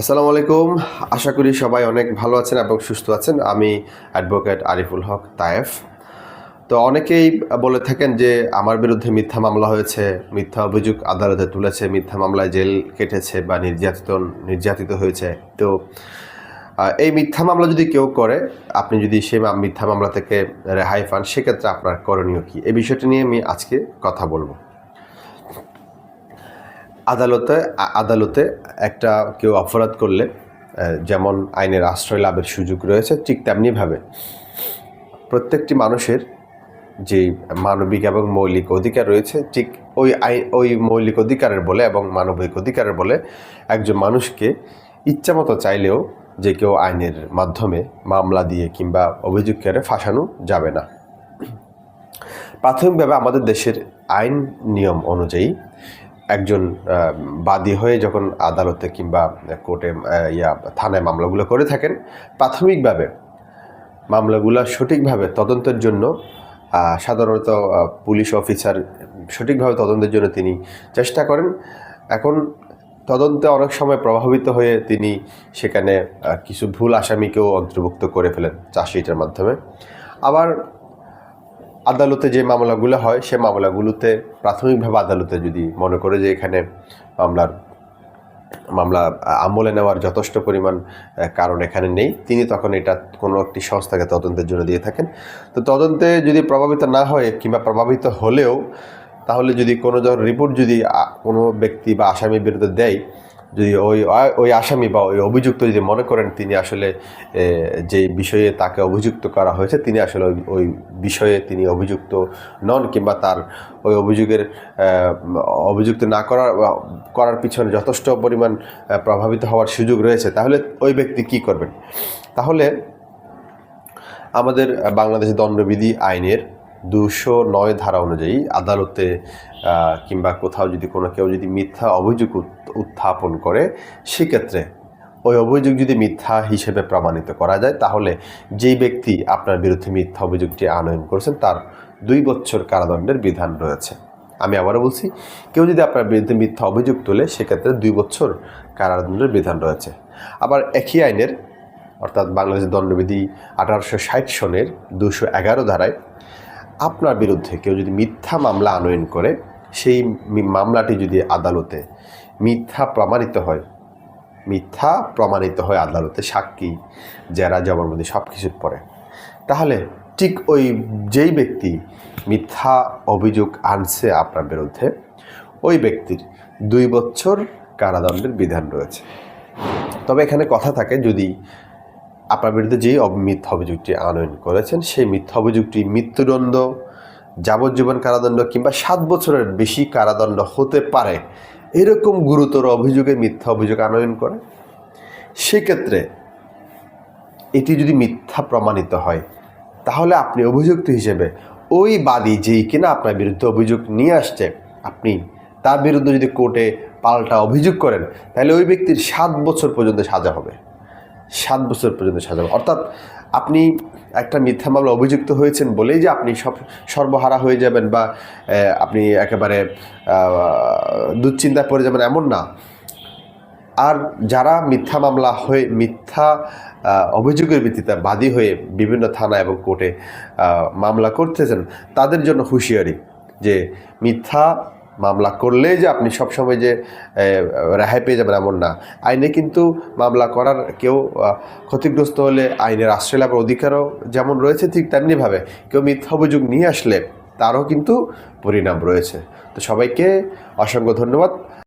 আসসালামু আলাইকুম। আশা করি সবাই অনেক ভালো আছেন এবং সুস্থ আছেন। আমি অ্যাডভোকেট আরিফুল হক তায়েফ। তো অনেকেই বলে থাকেন যে আমার বিরুদ্ধে মিথ্যা মামলা হয়েছে, মিথ্যা অভিযোগ আদালতে তুলেছে, মিথ্যা মামলায় জেল কেটেছে বা নির্যাতিত নির্যাতিত হয়েছে। তো এই মিথ্যা মামলা যদি কেউ করে, আপনি যদি সেই মিথ্যা মামলা থেকে রেহাই পান, সেক্ষেত্রে আপনার করণীয় কী? এই বিষয়টি নিয়ে আমি আজকে কথা বলব। আদালতে আদালতে একটা কেউ অপরাধ করলে যেমন আইনের আশ্রয় লাভের সুযোগ রয়েছে, ঠিক তেমনিভাবে প্রত্যেকটি মানুষের যে মানবিক এবং মৌলিক অধিকার রয়েছে, ঠিক ওই আইন ওই মৌলিক অধিকারের বলে এবং মানবিক অধিকারের বলে একজন মানুষকে ইচ্ছামতো চাইলেও যে কেউ আইনের মাধ্যমে মামলা দিয়ে কিংবা অভিযোগ করে ফাঁসানো যাবে না। প্রাথমিকভাবে আমাদের দেশের আইন নিয়ম অনুযায়ী একজন বাদী হয়ে যখন আদালতে কিংবা কোর্টে ইয়া, থানায় মামলাগুলো করে থাকেন, প্রাথমিকভাবে মামলাগুলো সঠিকভাবে তদন্তের জন্য সাধারণত পুলিশ অফিসার সঠিকভাবে তদন্তের জন্য তিনি চেষ্টা করেন। এখন তদন্তে অনেক সময় প্রভাবিত হয়ে তিনি সেখানে কিছু ভুল আসামিকেও অন্তর্ভুক্ত করে ফেলেন চার্জশিটের মাধ্যমে। আবার আদালতে যে মামলাগুলো হয়, সে মামলাগুলোতে প্রাথমিকভাবে আদালতে যদি মনে করে যে এখানে মামলার, মামলা আমলে নেওয়ার যথেষ্ট পরিমাণ কারণ এখানে নেই, তিনি তখন এটা কোনো একটি সংস্থাকে তদন্তের জন্য দিয়ে থাকেন। তো তদন্তে যদি প্রভাবিত না হয় কিংবা প্রভাবিত হলেও, তাহলে যদি কোনো ধর রিপোর্ট যদি কোনো ব্যক্তি বা আসামির বিরুদ্ধে দেয় যদি ওই ওই আসামি বা ওই অভিযুক্ত যদি মনে করেন তিনি আসলে যে বিষয়ে তাকে অভিযুক্ত করা হয়েছে, তিনি আসলে ওই বিষয়ে তিনি অভিযুক্ত নন কিংবা তার ওই অভিযোগের অভিযুক্ত না করার করার পিছনে যথেষ্ট পরিমাণ প্রভাবিত হওয়ার সুযোগ রয়েছে, তাহলে ওই ব্যক্তি কি করবেন? তাহলে আমাদের বাংলাদেশ দণ্ডবিধি আইনের দুশো নয় ধারা অনুযায়ী আদালতে কিংবা কোথাও যদি কোনো কেউ যদি মিথ্যা অভিযোগ উত- উত্থাপন করে, সেক্ষেত্রে ওই অভিযোগ যদি মিথ্যা হিসেবে প্রমাণিত করা যায়, তাহলে যেই ব্যক্তি আপনার বিরুদ্ধে মিথ্যা অভিযোগটি আনয়ন করেছেন, তার দুই বছর কারাদণ্ডের বিধান রয়েছে। আমি আবারও বলছি, কেউ যদি আপনার বিরুদ্ধে মিথ্যা অভিযোগ তোলে, সেক্ষেত্রে দুই বছর কারাদণ্ডের বিধান রয়েছে। আবার একই আইনের, অর্থাৎ বাংলাদেশ দণ্ডবিধি আঠারোশো ষাট সনের দুশো এগারো ধারায় আপনার বিরুদ্ধে কেউ যদি মিথ্যা মামলা আনয়ন করে, সেই মামলাটি যদি আদালতে মিথ্যা প্রমাণিত হয়, মিথ্যা প্রমাণিত হয় আদালতে সাক্ষী, জেরা, জবানবন্দি সব কিছুর পরে, তাহলে ঠিক ওই যেই ব্যক্তি মিথ্যা অভিযোগ আনছে আপনার বিরুদ্ধে, ওই ব্যক্তির দুই বছর কারাদণ্ডের বিধান রয়েছে। তবে এখানে কথা থাকে যদি আপনার বিরুদ্ধে যেই মিথ্যা অভিযোগটি আনয়ন করেছেন, সেই মিথ্যা অভিযোগটি মৃত্যুদণ্ড, যাবজ্জীবন কারাদণ্ড কিংবা সাত বছরের বেশি কারাদণ্ড হতে পারে, এরকম গুরুতর অভিযোগে মিথ্যা অভিযোগ আনয়ন করে। সেক্ষেত্রে এটি যদি মিথ্যা প্রমাণিত হয়, তাহলে আপনি অভিযুক্ত হিসেবে ওই বাদী যেই কিনা আপনার বিরুদ্ধে অভিযোগ নিয়ে আসছে, আপনি তার বিরুদ্ধে যদি কোর্টে পাল্টা অভিযোগ করেন, তাহলে ওই ব্যক্তির সাত বছর পর্যন্ত সাজা হবে। সাত বছর পর্যন্ত সাজা অর্থাৎ আপনি একটা মিথ্যা মামলা অভিযুক্ত হয়েছেন বলেই যে আপনি সব সর্বহারা হয়ে যাবেন বা আপনি একেবারে দুশ্চিন্তায় পড়ে যাবেন এমন না। আর যারা মিথ্যা মামলা হয়ে, মিথ্যা অভিযোগের ভিত্তিতে বাদী হয়ে বিভিন্ন থানা এবং কোর্টে মামলা করতেছেন, তাদের জন্য হুঁশিয়ারি যে মিথ্যা মামলা করলে যে আপনি সবসময় যে রেহাই পেয়ে যাবেন এমন না। আইনে কিন্তু মামলা করার কেউ ক্ষতিগ্রস্ত হলে আইনের আশ্রয় লাভের অধিকারও যেমন রয়েছে ঠিক তেমনিভাবে কেউ মিথ্যা অভিযোগ নিয়ে আসলে তারও কিন্তু পরিণাম রয়েছে। তো সবাইকে অসংখ্য ধন্যবাদ।